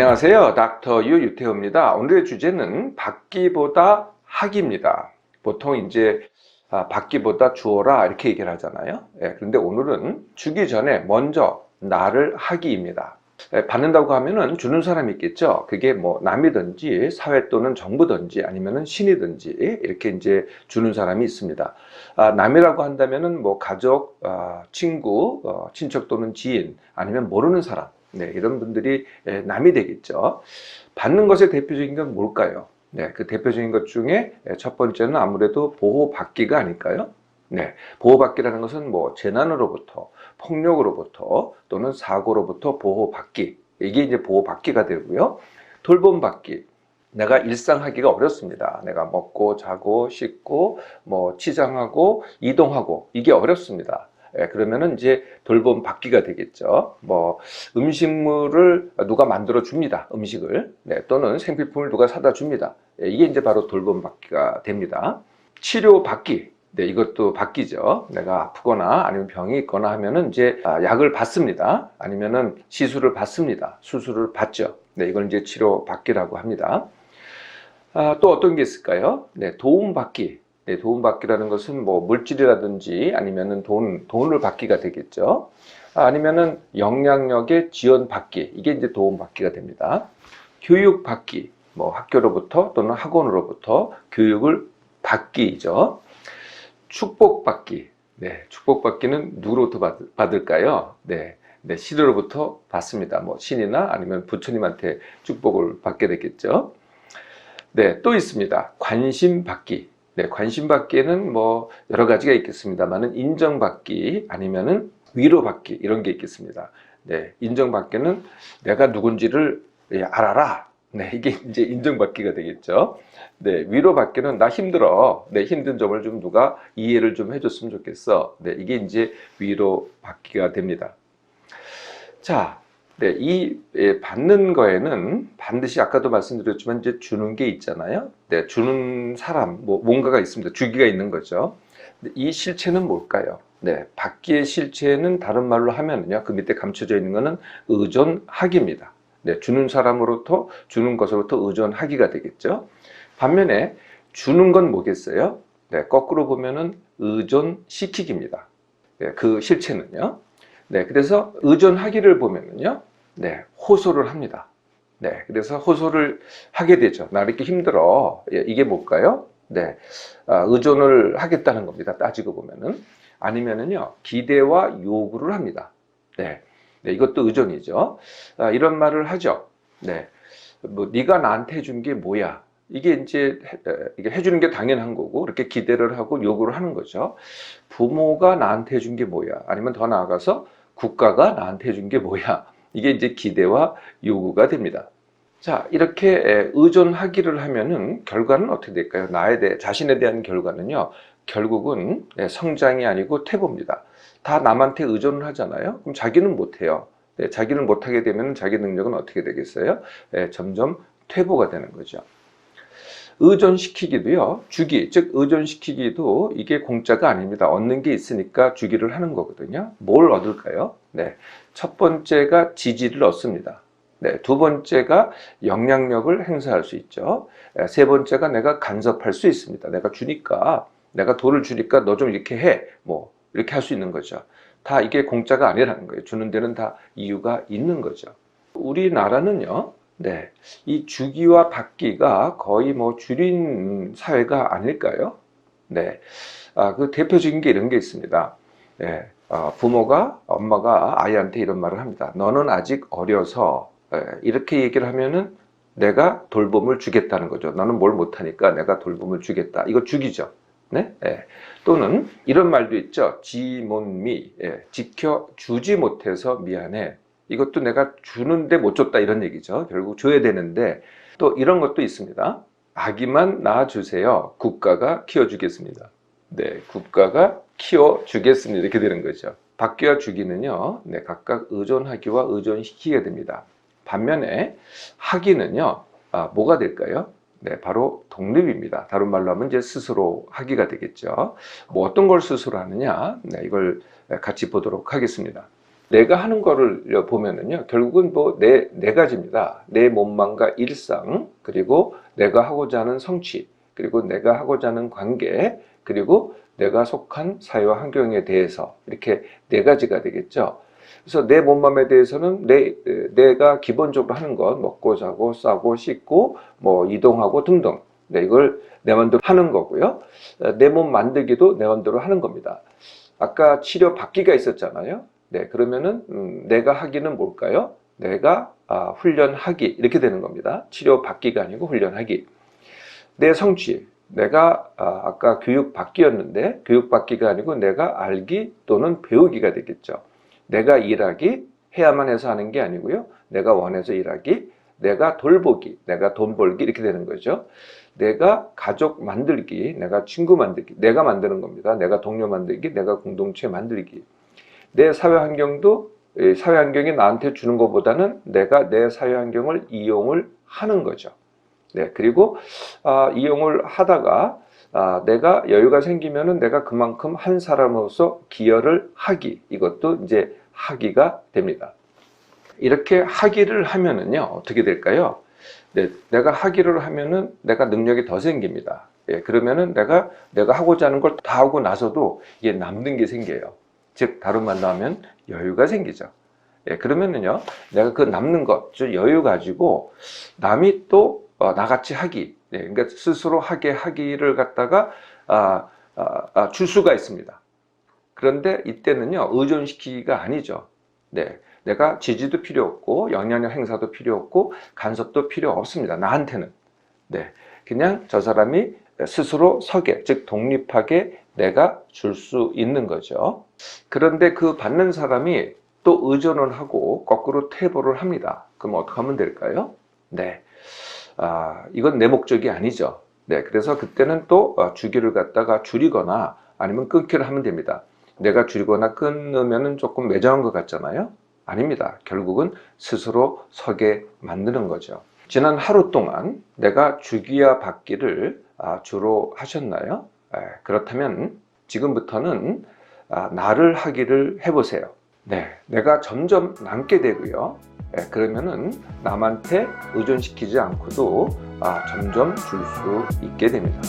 안녕하세요. 닥터 유 유태호입니다. 오늘의 주제는 받기보다 하기입니다. 보통 이제 아, 받기보다 주어라 이렇게 얘기를 하잖아요. 예, 그런데 오늘은 주기 전에 먼저 나를 하기입니다. 예, 받는다고 하면은 주는 사람이 있겠죠. 그게 뭐 남이든지 사회 또는 정부든지 아니면은 신이든지 이렇게 이제 주는 사람이 있습니다. 아, 남이라고 한다면은 뭐 가족, 아, 친구, 어, 친척 또는 지인 아니면 모르는 사람 네, 이런 분들이 예, 남이 되겠죠. 받는 것의 대표적인 건 뭘까요? 네, 그 대표적인 것 중에 예, 첫 번째는 아무래도 보호받기가 아닐까요? 네, 보호받기라는 것은 뭐 재난으로부터, 폭력으로부터 또는 사고로부터 보호받기. 이게 이제 보호받기가 되고요. 돌봄받기. 내가 일상하기가 어렵습니다. 내가 먹고 자고 씻고 뭐 치장하고 이동하고 이게 어렵습니다. 예, 그러면은 이제 돌봄 받기가 되겠죠. 뭐 음식물을 누가 만들어 줍니다. 음식을 네, 또는 생필품을 누가 사다 줍니다. 예, 이게 이제 바로 돌봄 받기가 됩니다. 치료 받기. 네, 이것도 받기죠. 내가 아프거나 아니면 병이 있거나 하면은 이제 아, 약을 받습니다. 아니면은 시술을 받습니다. 수술을 받죠. 네, 이걸 이제 치료 받기라고 합니다. 아, 또 어떤 게 있을까요? 네, 도움 받기. 네, 도움 받기라는 것은 뭐 물질이라든지 아니면은 돈, 돈을 받기가 되겠죠. 아, 아니면은 영향력의 지원 받기. 이게 이제 도움 받기가 됩니다. 교육 받기. 뭐 학교로부터 또는 학원으로부터 교육을 받기죠. 축복 받기. 네, 축복 받기는 누구로부터 받, 받을까요? 네. 네, 신으로부터 받습니다. 뭐 신이나 아니면 부처님한테 축복을 받게 되겠죠. 네, 또 있습니다. 관심 받기. 네, 관심 받기에는 뭐 여러 가지가 있겠습니다만은 인정받기 아니면은 위로받기 이런 게 있겠습니다. 네, 인정받기는 내가 누군지를 예, 알아라. 네, 이게 이제 인정받기가 되겠죠. 네, 위로받기는 나 힘들어. 내 힘든 점을 좀 누가 이해를 좀 해줬으면 좋겠어. 네, 이게 이제 위로받기가 됩니다. 자, 네, 이 예, 받는 거에는 반드시 아까도 말씀드렸지만 이제 주는 게 있잖아요. 네, 주는 사람, 뭐 뭔가가 있습니다. 주기가 있는 거죠. 이 실체는 뭘까요? 네, 받기의 실체는 다른 말로 하면은요, 그 밑에 감춰져 있는 거는 의존하기입니다. 네, 주는 사람으로부터 주는 것으로부터 의존하기가 되겠죠. 반면에 주는 건 뭐겠어요? 네, 거꾸로 보면은 의존시키기입니다. 네, 그 실체는요. 네, 그래서 의존하기를 보면은요, 네, 호소를 합니다. 네, 그래서 호소를 하게 되죠. 나 이렇게 힘들어. 예, 이게 뭘까요? 네, 아, 의존을 하겠다는 겁니다. 따지고 보면은. 아니면은요, 기대와 요구를 합니다. 네, 네 이것도 의존이죠. 아, 이런 말을 하죠. 네, 뭐, 네가 나한테 해준 게 뭐야? 이게 이제 해, 이게 해주는 게 당연한 거고, 이렇게 기대를 하고 요구를 하는 거죠. 부모가 나한테 해준 게 뭐야? 아니면 더 나아가서 국가가 나한테 해준 게 뭐야? 이게 이제 기대와 요구가 됩니다. 자, 이렇게 의존하기를 하면은 결과는 어떻게 될까요? 나에 대해, 자신에 대한 결과는요, 결국은 성장이 아니고 퇴보입니다. 다 남한테 의존을 하잖아요? 그럼 자기는 못해요. 네, 자기는 못하게 되면 자기 능력은 어떻게 되겠어요? 네, 점점 퇴보가 되는 거죠. 의존시키기도요, 주기, 즉 의존시키기도 이게 공짜가 아닙니다. 얻는 게 있으니까 주기를 하는 거거든요. 뭘 얻을까요? 네. 첫 번째가 지지를 얻습니다. 네. 두 번째가 영향력을 행사할 수 있죠. 네, 세 번째가 내가 간섭할 수 있습니다. 내가 주니까, 내가 돈을 주니까 너 좀 이렇게 해. 뭐, 이렇게 할 수 있는 거죠. 다 이게 공짜가 아니라는 거예요. 주는 데는 다 이유가 있는 거죠. 우리나라는요, 네. 이 주기와 받기가 거의 뭐 줄인 사회가 아닐까요? 네. 아, 그 대표적인 게 이런 게 있습니다. 네. 아, 부모가, 엄마가 아이한테 이런 말을 합니다. 너는 아직 어려서, 예, 이렇게 얘기를 하면은 내가 돌봄을 주겠다는 거죠. 너는 뭘 못하니까 내가 돌봄을 주겠다. 이거 주기죠. 네? 예. 또는 이런 말도 있죠. 지몬미, 예. 지켜 주지 못해서 미안해. 이것도 내가 주는데 못 줬다 이런 얘기죠. 결국 줘야 되는데 또 이런 것도 있습니다. 아기만 낳아주세요. 국가가 키워주겠습니다. 네, 국가가 키워주겠습니다. 이렇게 되는 거죠. 받기와 주기는요, 네, 각각 의존하기와 의존시키게 됩니다. 반면에 하기는요, 아, 뭐가 될까요? 네, 바로 독립입니다. 다른 말로 하면 이제 스스로 하기가 되겠죠. 뭐 어떤 걸 스스로 하느냐? 네, 이걸 같이 보도록 하겠습니다. 내가 하는 거를 보면은요, 결국은 뭐 네, 네 가지입니다. 내 몸만과 일상, 그리고 내가 하고자 하는 성취, 그리고 내가 하고자 하는 관계, 그리고 내가 속한 사회와 환경에 대해서 이렇게 네 가지가 되겠죠. 그래서 내 몸맘에 대해서는 내, 내가 기본적으로 하는 건 먹고 자고 싸고 씻고 뭐 이동하고 등등. 네, 이걸 내 맘대로 하는 거고요. 내 몸 만들기도 내 맘대로 하는 겁니다. 아까 치료 받기가 있었잖아요. 네, 그러면은 음, 내가 하기는 뭘까요? 내가 아, 훈련하기 이렇게 되는 겁니다. 치료 받기가 아니고 훈련하기. 내 성취. 내가 아, 아까 교육 받기였는데 교육 받기가 아니고 내가 알기 또는 배우기가 되겠죠. 내가 일하기 해야만 해서 하는 게 아니고요. 내가 원해서 일하기, 내가 돌보기, 내가 돈 벌기 이렇게 되는 거죠. 내가 가족 만들기, 내가 친구 만들기, 내가 만드는 겁니다. 내가 동료 만들기, 내가 공동체 만들기. 내 사회 환경도 이 사회 환경이 나한테 주는 것보다는 내가 내 사회 환경을 이용을 하는 거죠. 네, 그리고 아, 이용을 하다가 아, 내가 여유가 생기면은 내가 그만큼 한 사람으로서 기여를 하기 이것도 이제 하기가 됩니다. 이렇게 하기를 하면은요 어떻게 될까요? 네, 내가 하기를 하면은 내가 능력이 더 생깁니다. 예, 그러면은 내가 내가 하고자 하는 걸 다 하고 나서도 이게 남는 게 생겨요. 즉 다른 말로 하면 여유가 생기죠. 예, 그러면은요 내가 그 남는 것, 즉 여유 가지고 남이 또 어, 나같이 하기, 예, 그러니까 스스로 하게 하기를 갖다가 아, 아, 아, 줄 수가 있습니다. 그런데 이때는요 의존시키기가 아니죠. 네, 내가 지지도 필요 없고 영향력 행사도 필요 없고 간섭도 필요 없습니다. 나한테는 네, 그냥 저 사람이 스스로 서게, 즉 독립하게 내가 줄 수 있는 거죠. 그런데 그 받는 사람이 또 의존을 하고 거꾸로 퇴보를 합니다. 그럼 어떻게 하면 될까요? 네. 아, 이건 내 목적이 아니죠. 네. 그래서 그때는 또 어, 주기를 갖다가 줄이거나 아니면 끊기를 하면 됩니다. 내가 줄이거나 끊으면 조금 매정한 것 같잖아요. 아닙니다. 결국은 스스로 서게 만드는 거죠. 지난 하루 동안 내가 주기와 받기를 아, 주로 하셨나요? 에, 그렇다면 지금부터는 아, 나를 하기를 해보세요. 네, 내가 점점 남게 되고요. 예, 그러면은 남한테 의존시키지 않고도 아, 점점 줄 수 있게 됩니다.